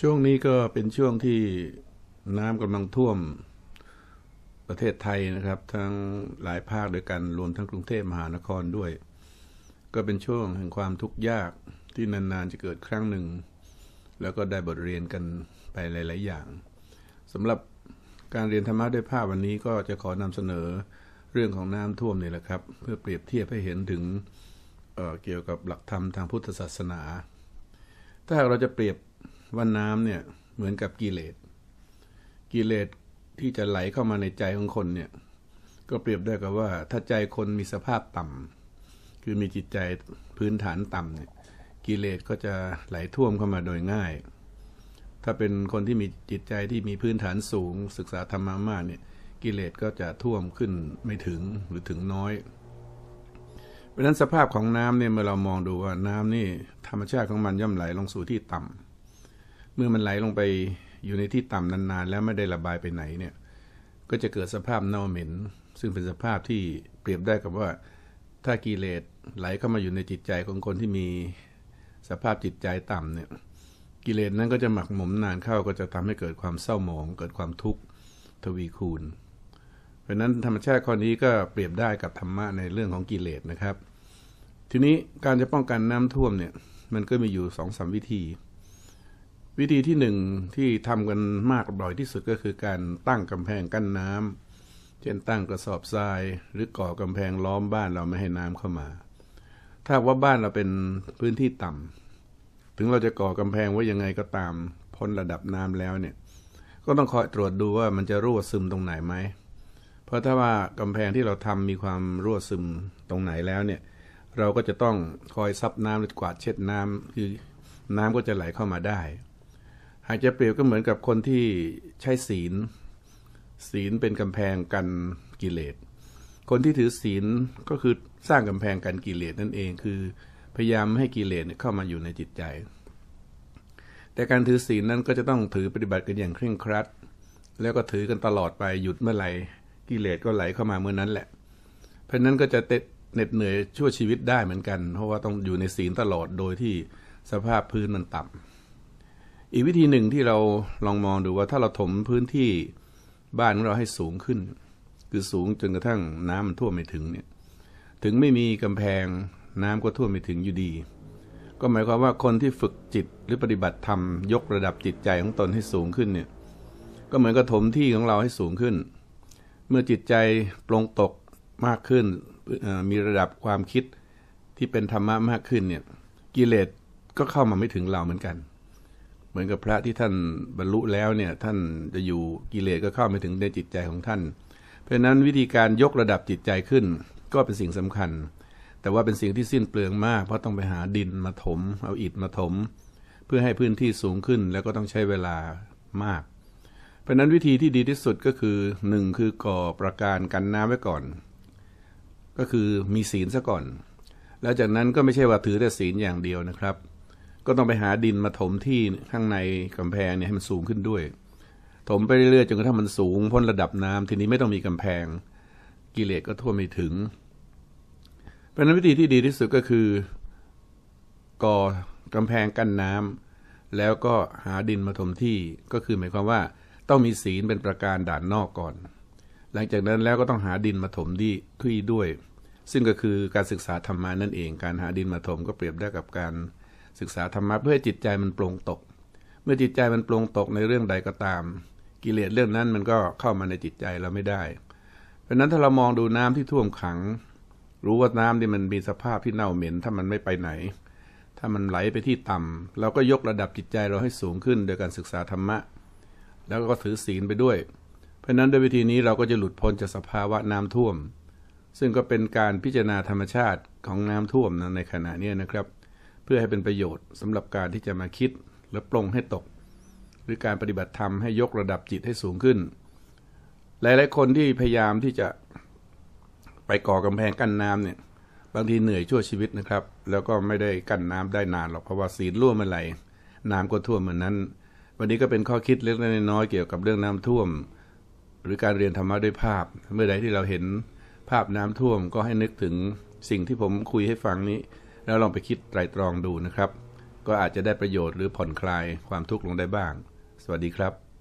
ช่วงนี้ก็เป็นช่วงที่น้ำกำลังท่วมประเทศไทยนะครับ ทั้งหลายภาคด้วยกันรวมทั้งกรุงเทพมหานครด้วย ก็เป็นช่วงแห่งความทุกข์ยากที่นานๆจะเกิดครั้งหนึ่ง แล้วก็ได้บทเรียนกันไปหลาย ๆ อย่างสำหรับการเรียนธรรมะด้วยภาพวันนี้ก็จะขอนำเสนอเรื่องของน้ำท่วมนี่แหละครับ เพื่อเปรียบเทียบให้เห็นถึงเเกี่ยวกับหลักธรรมทางพุทธศาสนา ถ้าเราจะเปรียบ ว่าน้ำเนี่ยเหมือนกับกิเลสกิเลสที่จะไหลเข้ามาในใจของคนเนี่ย ก็เปรียบได้กับว่า ถ้าใจคนมีสภาพต่ำคือมีจิตใจพื้นฐานต่ำเนี่ยกิเลสก็จะไหลท่วมเข้ามาโดยง่าย ถ้าเป็นคนที่มีจิตใจที่มีพื้นฐานสูง ศึกษาธรรมะมากเนี่ย กิเลสก็จะท่วมขึ้นไม่ถึงหรือถึงน้อยเพราะนั้นสภาพของน้ำเนี่ยเมื่อเรามองดูว่าน้ำนี่ธรรมชาติของมันย่อมไหลลงสู่ที่ต่ำ เมื่อมันไหลลงไปอยู่ในที่ต่ำนานๆ แล้วไม่ได้ระบายไปไหนเนี่ย ก็จะเกิดสภาพเน่าเหม็น ซึ่งเป็นสภาพที่เปรียบได้กับว่า ถ้ากิเลสไหลเข้ามาอยู่ในจิตใจของคนที่มีสภาพจิตใจต่ำเนี่ย กิเลสนั้นก็จะหมักหมมนานเข้าก็จะทำให้เกิดความเศร้าหมอง เกิดความทุกข์ทวีคูณ เพราะนั้นธรรมชาติข้อนี้ก็เปรียบได้กับธรรมะในเรื่องของกิเลสนะครับ ทีนี้การจะป้องกันน้ำท่วมเนี่ย มันก็มีอยู่สองสามวิธี วิธีที่หนึ่งที่ทำกันมากบ่อยที่สุดก็คือการตั้งกำแพงกั้นน้ำเช่นตั้งกระสอบทราย หรือก่อกำแพงล้อมบ้านเราไม่ให้น้ำเข้ามา ถ้าว่าบ้านเราเป็นพื้นที่ต่ำถึงเราจะก่อกำแพงไว้ยังไงก็ตามพ้นระดับน้ำแล้วเนี่ย ก็ต้องคอยตรวจดูว่ามันจะรั่วซึมตรงไหนไหมเพราะถ้าว่ากำแพงที่เราทำมีความรั่วซึมตรงไหนแล้วเนี่ย เราก็จะต้องคอยซับน้ำหรือกวาดเช็ดน้ำคือน้ำก็จะไหลเข้ามาได้ หากจะเปรียบก็เหมือนกับคนที่ใช้ศีล ศีลเป็นกำแพงกันกิเลส คนที่ถือศีลก็คือสร้างกำแพงกันกิเลสนั่นเองคือพยายามให้กิเลสเข้ามาอยู่ในจิตใจ แต่การถือศีลนั้นก็จะต้องถือปฏิบัติกันอย่างเคร่งครัด แล้วก็ถือกันตลอดไปหยุดเมื่อไหร่กิเลสก็ไหลเข้ามาเมื่อนั้นแหละ เพราะนั้นก็จะเหน็ดเหนื่อยชั่วชีวิตได้เหมือนกัน เพราะว่าต้องอยู่ในศีลตลอดโดยที่สภาพพื้นมันต่ำ อีกวิธีหนึ่งที่เราลองมองดูว่าถ้าเราถมพื้นที่บ้านของเราให้สูงขึ้น คือสูงจนกระทั่งน้ำมันท่วมไม่ถึงเนี่ยถึงไม่มีกำแพงน้ำก็ท่วมไม่ถึงอยู่ดี ก็หมายความว่าคนที่ฝึกจิตหรือปฏิบัติธรรมยกระดับจิตใจของตนให้สูงขึ้นเนี่ยก็เหมือนกับถมที่ของเราให้สูงขึ้น เมื่อจิตใจปรงตกมากขึ้นมีระดับความคิดที่เป็นธรรมะมากขึ้นเนี่ยกิเลสก็เข้ามาไม่ถึงเราเหมือนกัน เหมือนกับพระที่ท่านบรรลุแล้วเนี่ยท่านจะอยู่กิเลสก็เข้าไม่ถึงในจิตใจของท่าน เพราะฉะนั้นวิธีการยกระดับจิตใจขึ้น ก็เป็นสิ่งสำคัญ แต่ว่าเป็นสิ่งที่สิ้นเปลืองมาก เพราะต้องไปหาดินมาถม เอาอิฐมาถม เพื่อให้พื้นที่สูงขึ้นแล้วก็ต้องใช้เวลามาก เพราะนั้นวิธีที่ดีที่สุดก็คือหนึ่งคือก่อประการกันน้ำไว้ก่อน ก็คือมีศีลซะก่อน แล้วจากนั้นก็ไม่ใช่ว่าถือแต่ศีลอย่างเดียวนะครับ ก็ต้องไปหาดินมาถมที่ข้างในกำแพงเนี่ยให้มันสูงขึ้นด้วย ถมไปเรื่อยๆจนกระทั่งมันสูงพ้นระดับน้ำทีนี้ไม่ต้องมีกำแพง กิเลสก็ท่วมไม่ถึง เพราะนั้นวิธีที่ดีที่สุดก็คือ ก่อกำแพงกั้นน้ำแล้วก็หาดินมาถมที่ก็คือหมายความว่าต้องมีศีลเป็นประการด่านนอกก่อน หลังจากนั้นแล้วก็ต้องหาดินมาถมที่ที่ด้วย ซึ่งก็คือการศึกษาธรรมานั่นเอง การหาดินมาถมก็เปรียบได้กับการ ศึกษาธรรมะเพื่อให้จิตใจมันปรงตก เมื่อจิตใจมันปรงตกในเรื่องใดก็ตาม กิเลสเรื่องนั้นมันก็เข้ามาในจิตใจเราไม่ได้ เพราะนั้นถ้าเรามองดูน้ำที่ท่วมขัง รู้ว่าน้ำที่มันมีสภาพที่เน่าเหม็น ถ้ามันไม่ไปไหน ถ้ามันไหลไปที่ต่ำเราก็ยกระดับจิตใจเราให้สูงขึ้น โดยการศึกษาธรรมะ แล้วก็ถือศีลไปด้วย เพราะนั้นด้วยวิธีนี้เราก็จะหลุดพ้นจากสภาวะน้ำท่วมซึ่งก็เป็นการพิจารณาธรรมชาติของน้ำท่วมในขณะนี้นะครับ พื่อให้เป็นประโยชน์สำหรับการที่จะมาคิดและปรงให้ตก หรือการปฏิบัติธรรมให้ยกระดับจิตให้สูงขึ้น หลายๆคนที่พยายามที่จะไปก่อกำแพงกั้นน้ำเนี่ยบางทีเหนื่อยชั่วชีวิตนะครับ แล้วก็ไม่ได้กั้นน้ำได้นานหรอกเพราะว่าศีลร่วมเมื่อไหร่น้ำก็ท่วมเหมือนนั้น วันนี้ก็เป็นข้อคิดเล็กๆน้อยๆเกี่ยวกับเรื่องน้ำท่วม หรือการเรียนธรรมะด้วยภาพ เมื่อใดที่เราเห็นภาพน้ำท่วมก็ให้นึกถึงสิ่งที่ผมคุยให้ฟังนี้ แล้วลองไปคิดไตรตรองดูนะครับ ก็อาจจะได้ประโยชน์หรือผ่อนคลายความทุกข์ลงได้บ้าง สวัสดีครับ